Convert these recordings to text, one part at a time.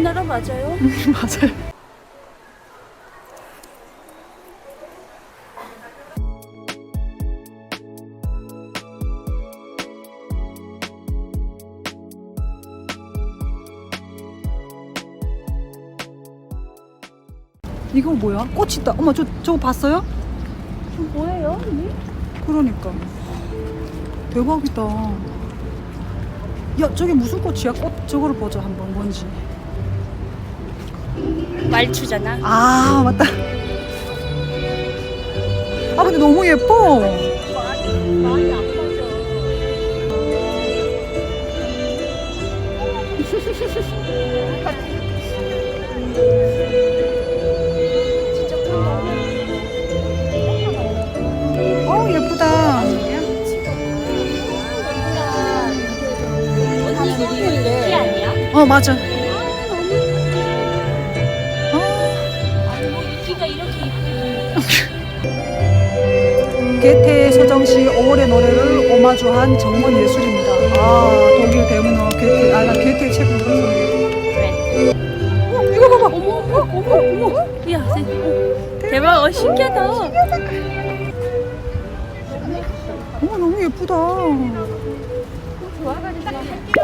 우리나라 맞아요? 맞아요. 이거 뭐야? 꽃 있다. 어머, 저, 저거 봤어요? 저 뭐예요? 언니? 그러니까. 대박이다. 야, 저게 무슨 꽃이야? 꽃 저거를 보자, 한번. 뭔지. 말추잖아. 아, 맞다. 아, 근데 너무 예뻐. 어, 예쁘다. 어, 맞아. 게테 소정시 5월의 노래를 오마주한 정원 예술입니다. 아, 독일 대문어 게테, 아, 나 게테 책 읽었어. 왜? 어, 이거 봐봐. 어머 어머 어머 어머. 야, 쟤, 어, 대박. 어, 신기하다. 어머, 너무 예쁘다.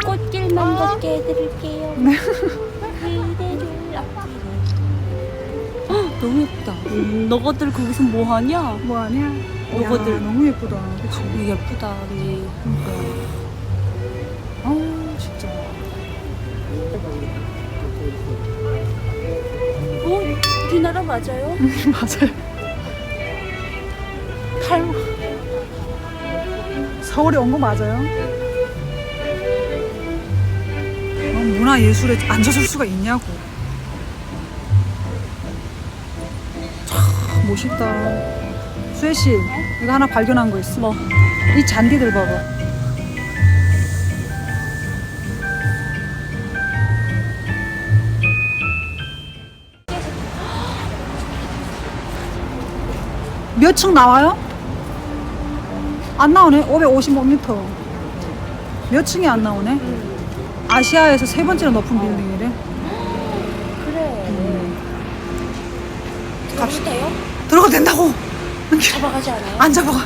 꽃길만 걷게 해드릴게요. 네. 그대를 너무 예쁘다. 음, 너희들 거기서 뭐 하냐? 뭐 아니 야, 너무 예쁘다. 그치? 어, 예쁘다, 언니. 아우, 진짜. 어? 우리나라 맞아요? 맞아요. 탈 서울에 온 거 맞아요? 어, 문화 예술에 앉아설 수가 있냐고. 참 멋있다. 수혜 씨, 이거 하나 발견한 거 있어. 뭐? 이 잔디들 봐봐. 몇 층 나와요? 안 나오네. 555m. 몇 층이 안 나오네. 아시아에서 세 번째로 높은 빌딩이래. 그래. 갑시다요? 들어가도 된다고. 잡아가지 않아요? 안 잡아가.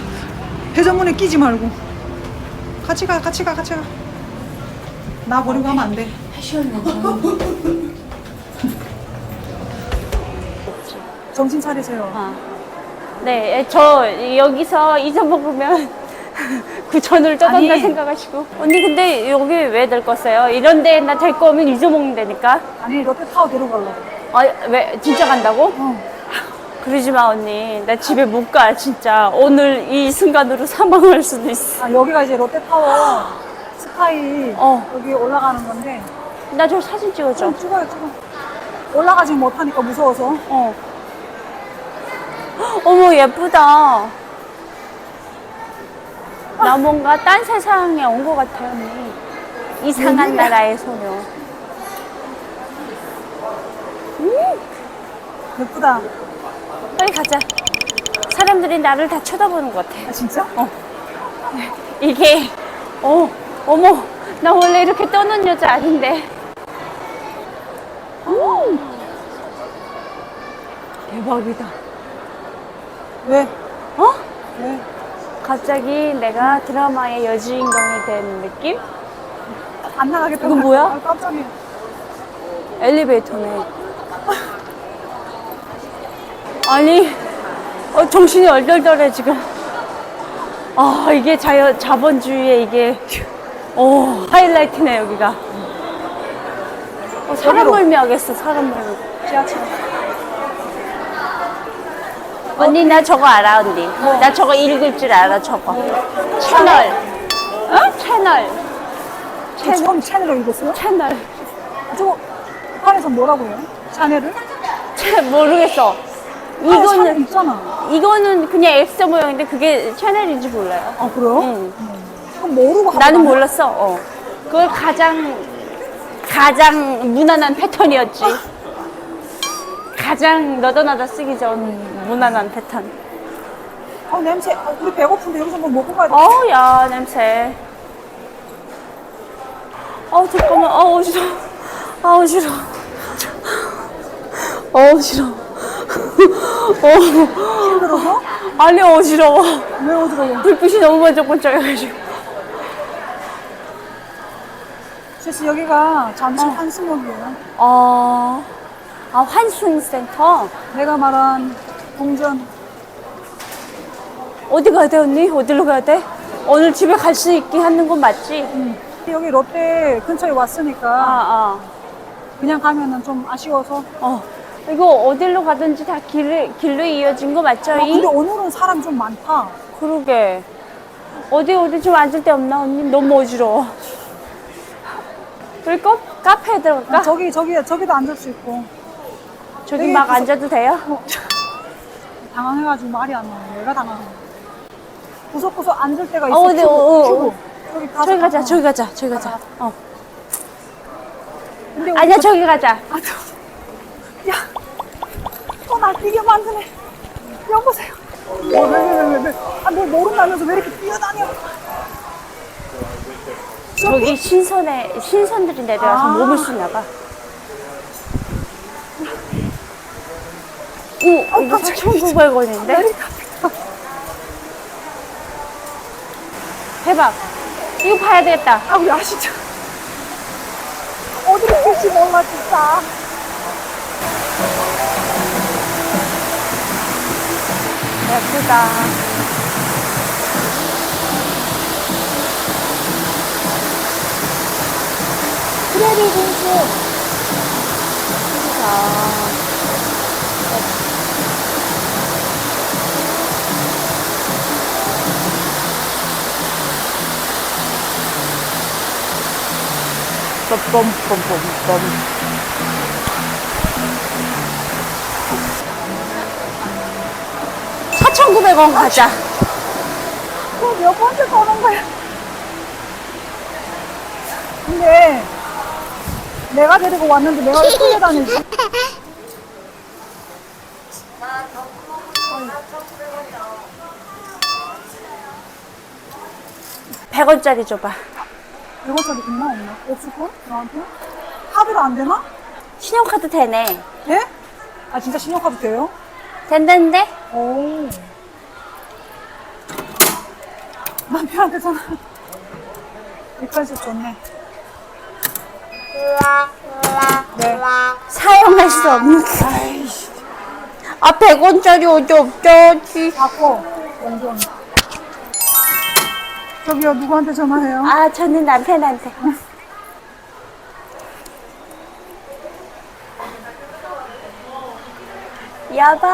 회전문에 끼지 말고. 같이 가, 같이 가, 같이 가. 나 버리고 가면 안 돼. 하시었는데. 정신 차리세요. 아. 네, 저 여기서 잊어먹으면 구천을 떠난다 아니. 생각하시고. 언니 근데 여기 왜 왔어요? 이런 데나 데리고 오면 잊어먹는다니까? 아니, 롯데타워 데려가려고. 아, 왜? 진짜 간다고? 어. 그러지 마, 언니. 나 집에 못 가, 진짜. 오늘 이 순간으로 사망할 수도 있어. 아, 여기가 이제 롯데타워 스카이 어. 여기 올라가는 건데. 나 저 사진 찍어줘. 좀 찍어요, 찍어. 올라가지 못하니까 무서워서. 어. 어머, 예쁘다. 나 뭔가 딴 세상에 온 것 같아, 언니. 이상한 나라의 소녀. 예쁘다. 빨리 가자. 사람들이 나를 다 쳐다보는 것 같아. 아, 진짜? 이게, 어, 어머, 나 원래 이렇게 떠는 여자 아닌데. 음. 대박이다. 왜? 어? 왜? 갑자기 내가 드라마의 여주인공이 된 느낌? 안 나가겠다. 이건 뭐야? 아, 깜짝이야. 엘리베이터네. 아니, 어, 정신이 얼떨떨해, 지금. 아, 이게 자연, 자본주의의 이게, 오, 하이라이트네, 여기가. 어, 사람 여기로. 멀미하겠어, 사람 멀미. 지하철. 언니, 나 저거 알아, 언니. 나 저거 읽을 줄 알아, 저거. 채널. 어? 채널. 저 처음 채널을 읽었어요? 채널. 저거 북한에서 뭐라고 해요? 샤넬을? 채, 모르겠어. 샤넬 이거는, 있잖아. 이거는 그냥 엑스 모양인데 그게 채널인지 몰라요. 아 그래요? 응. 그럼 모르고 나는? 몰랐어. 어. 그걸 가장 가장 무난한 패턴이었지. 가장 너도나도 쓰기 좋은 무난한 패턴. 어 냄새. 어, 우리 배고픈데 여기서 뭐 먹고 가야 돼. 어우 야 냄새. 어우 잠깐만. 어우 싫어. 아우 싫어. 어, 싫어. 어, 힘들어서? 아니, 어지러워. 왜 어지러워? 불빛이 너무 번쩍번쩍해가지고. 실수 여기가 잠실 한승역이에요. 어, 아, 환승센터? 내가 말한 동전. 어디 가야 돼, 언니? 어디로 가야 돼? 오늘 집에 갈 수 있게 하는 건 맞지? 여기 롯데 근처에 왔으니까 아, 그냥 가면은 좀 아쉬워서. 아. 어. 이거 어디로 가든지 다 길, 길로 이어진 거 맞죠? 아, 이? 근데 오늘은 사람 좀 많다. 그러게. 어디 어디 좀 앉을 데 없나 언니? 너무 어지러워. 우리 카, 카페에 들어갈까? 아, 저기 저기 저기도 앉을 수 있고. 저기 되게 막 구석- 앉아도 돼요? 어. 당황해가지고 말이 안 나와. 내가 당황해. 구석구석 앉을 때가 있어. 어, 어디, 큐브, 어, 어, 큐브. 어. 저기 저기 가자, 어. 저기 가자, 저기 가자. 어. 근데 우리 아니야, 저- 저기 가자. 아, 저, 야, 또날 뛰게 만드네. 여보세요. 어, 왜, 왜, 왜, 왜, 왜. 아, 뭘 모른다면서 왜 이렇게 뛰어다녀? 저기 신선에, 신선들이 내려와서 아. 몸을 쓰나 봐. 오, 이거 깜짝이야. 4,900원인데? 대박. 이거 봐야 되겠다. 아, 우리 아시죠? 어디로 튈지 몰라, 진짜. 예쁘다. 크레비 공주. 자. 빰빰빰빰빰 예. 1,900원 가자. 그몇 번째 거는 거야? 근데 내가 데리고 왔는데 내가 왜 끌려다니지? 백원짜리 줘봐. 100원짜리 있나 없나? 없을걸? 나한테? 카드로 안 되나? 신용카드 되네. 예? 아 진짜 신용카드 돼요? 된다는데? 오. 남편한테 전화. 일관식 좋네. 네. 사용할 수 없는. 아, 백 원짜리 어디 없죠? 바꿔. 원전. 저기요, 누구한테 전화해요? 아, 저는 남편한테. 여보,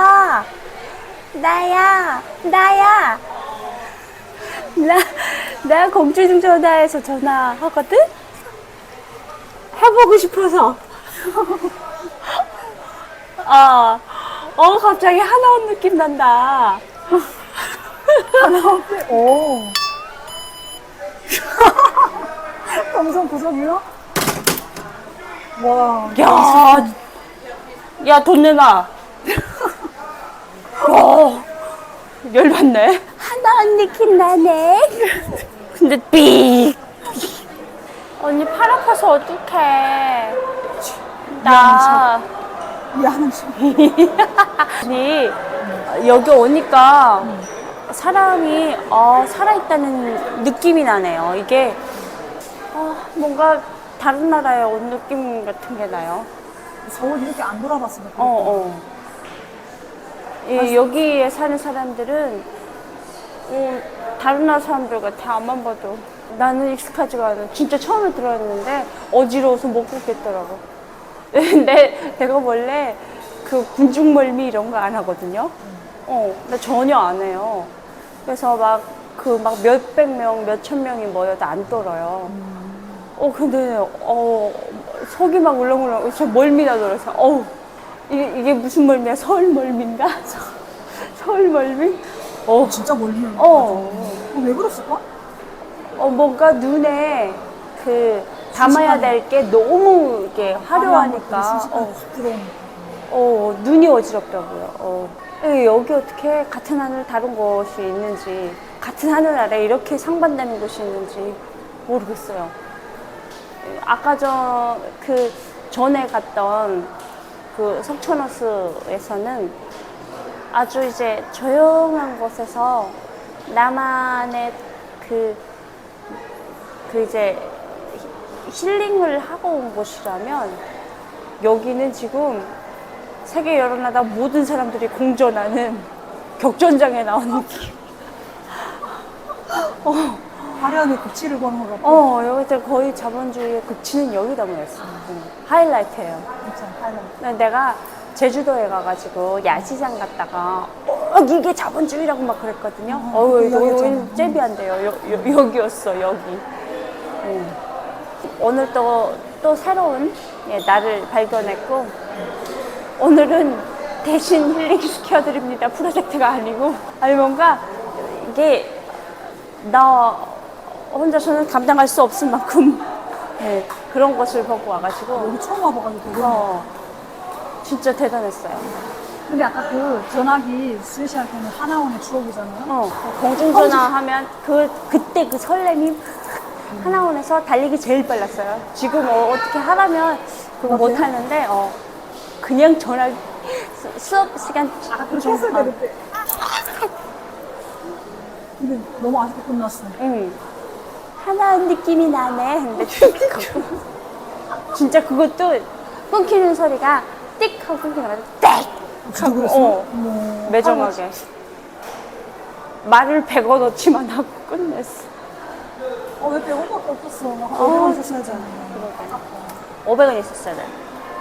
나야, 나야. 나, 나 공주중 전화해서 전화하거든? 해보고 싶어서. 어, 어, 갑자기 하나온 느낌 난다. 오. 방송 구석이요? 와. 야, 야, 돈 내놔. 어, 열받네. 킨 나네. 근데 삑. 언니 팔 아파서 어떡해. 나, 미안한 심. 아니, 여기 오니까 사람이, 어, 살아있다는 느낌이 나네요. 이게, 어, 뭔가 다른 나라에 온 느낌 같은 게 나요. 서울 이렇게 안 돌아봤으면. 어, 어. 이, 여기에 사는 사람들은 음, 다른 나라 사람들 같아. 앞만 봐도. 나는 익숙하지가 않아. 진짜 처음에 들어왔는데 어지러워서 못 걷겠더라고. 내, 내가 원래 그 군중멀미 이런 거 안 하거든요. 어, 나 전혀 안 해요. 그래서 막 그 막 몇백 명, 몇천 명이 모여도 안 떨어요. 어, 근데, 어, 속이 막 울렁울렁, 저 멀미나 들어서, 어우, 이게, 이게 무슨 멀미야? 서울 멀미인가? 서울 멀미? 어, 진짜 멀리. 어, 어, 왜 그랬을까? 어, 뭔가 눈에 그 담아야 될게 너무 이게 화려하니까, 어. 어, 눈이 어지럽다고요. 어. 에, 여기 어떻게 같은 하늘 다른 곳이 있는지, 같은 하늘 아래 이렇게 상반되는 곳이 있는지 모르겠어요. 에, 아까 전, 그 전에 갔던 그 석촌호수에서는 아주 이제 조용한 곳에서 나만의 그, 그 이제 히- 힐링을 하고 온 곳이라면 여기는 지금 세계 여론하다 모든 사람들이 공존하는 격전장에 나온 느낌. 화려하게 극치를 보는 것 같고. 어, 여기들 거의 자본주의의 극치는 여기다 모였어. 응. 하이라이트예요. 화려하게. 근데 내가 제주도에 가가지고 야시장 갔다가 어, 이게 자본주의라고 막 그랬거든요. 어, 여기. 여, 여, 여기였어, 여기. 응. 오늘 또, 또 새로운 예, 나를 발견했고 오늘은 대신 힐링 시켜드립니다. 프로젝트가 아니고 아니 뭔가 이게 나 혼자서는 감당할 수 없을 만큼 예, 그런 것을 보고 와가지고 여기 처음 와봐가지고. 어, 진짜 대단했어요. 근데 아까 그 전화기 스시할 때는 하나원의 추억이잖아요. 어, 공중전화 하면 그, 그때 그 설렘이 하나원에서 달리기 제일 빨랐어요. 지금 어, 어떻게 하라면 그거? 못 하는데, 어, 그냥 전화, 수- 수업 시간. 아, 그렇게 했을 때 그때. 근데 너무 아쉽게 끝났어. 응. 하나 느낌이 나네. 근데 진짜 그것도 끊기는 소리가 띡 하고 끊기는 땡! 그랬어? 어. 매정하게. 말을 백어 넣지만 하고 끝냈어. 어, 왜 배고밖에 없었어. 막 어. 어디만 있었어야지. 500원 있었어야 돼.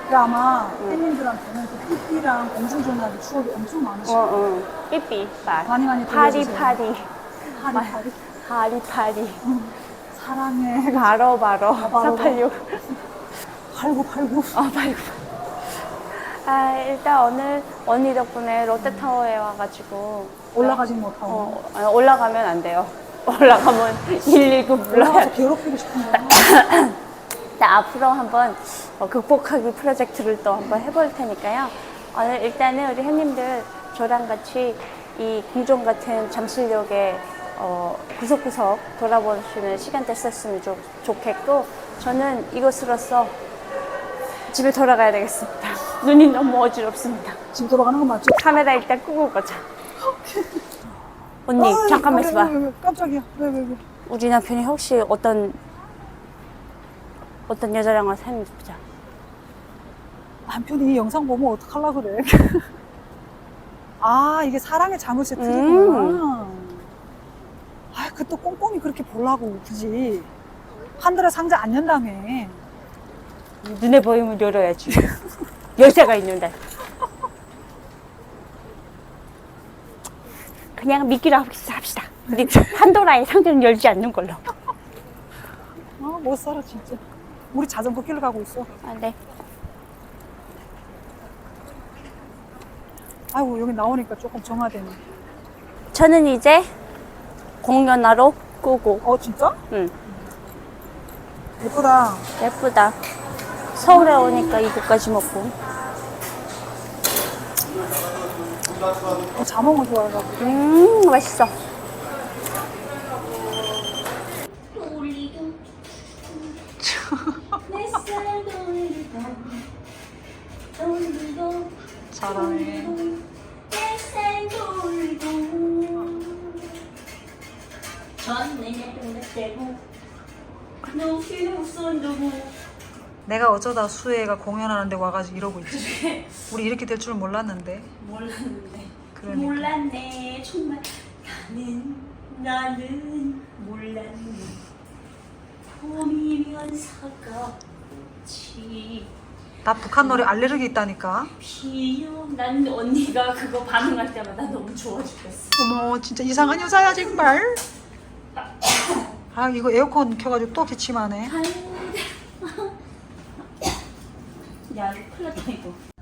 그 아마 팬님들한테는 그 삐삐랑 공중전화기 추억이 엄청 많으시고 어, 어. 삐삐, 빠. 많이 많이 파리, 들려주세요. 파리. 파리 파리 파리, 파리. 사랑해 바로, 바로. 바로. 486. 팔구 팔구 어, 팔고. 아, 일단 오늘 언니 덕분에 롯데타워에 와가지고. 올라가지 못하고 어, 아, 올라가면 안 돼요. 올라가면 119 불러야 올라가서 돼. 괴롭히고 싶은 거야 자, 앞으로 한번 어, 극복하기 프로젝트를 또 한번 해볼 테니까요. 오늘 일단은 우리 형님들 저랑 같이 이 궁전 같은 잠실역에 어, 구석구석 돌아보시는 시간 됐었으면 좋, 좋겠고 저는 이것으로서 집에 돌아가야 되겠습니다. 눈이 너무 어지럽습니다. 지금 돌아가는 거 맞죠? 카메라 일단 끄고 가자. 언니 아이, 잠깐만 왜, 있어봐. 왜, 왜, 왜, 깜짝이야 왜 왜 왜 우리 남편이 혹시 어떤 어떤 여자랑은 사는지 보자. 남편이 이 영상 보면 어떡하려 그래 아 이게 사랑의 자물쇠 음. 아그 또 꼼꼼히 그렇게 보려고 굳이 한 달에 상자 안 연다며 눈에 보이면 열어야지. 열쇠가 있는데. 그냥 믿기로 합시다. 우리 판도라의 상자는 열지 않는 걸로. 아 못 살아 진짜 우리 자전거 길로 가고 있어 아, 네. 아이고 여기 나오니까 조금 정화되네 저는 이제 공연하러 끄고. 어 진짜? 응. 예쁘다 예쁘다. 서울에 오니까 이거까지 먹고. 어, 자몽을 좋아해가지고 음, 맛있어. 사랑해 내 가 어쩌다 수혜가 공연하는데 와가지고 이러고 있지 우리 이렇게 될 줄 몰랐는데 몰랐는데. 그러니까. 몰랐네. 정말 나는 나는 몰랐네. 봄이면 사과치 나 북한 노래 알레르기 있다니까 피어. 난 언니가 그거 반응할 때마다 너무 좋아 죽겠어. 어머 진짜 이상한 여자야 정말 아 이거 에어컨 켜가지고 또 기침하네 야, 이거 큰일 났다 이거.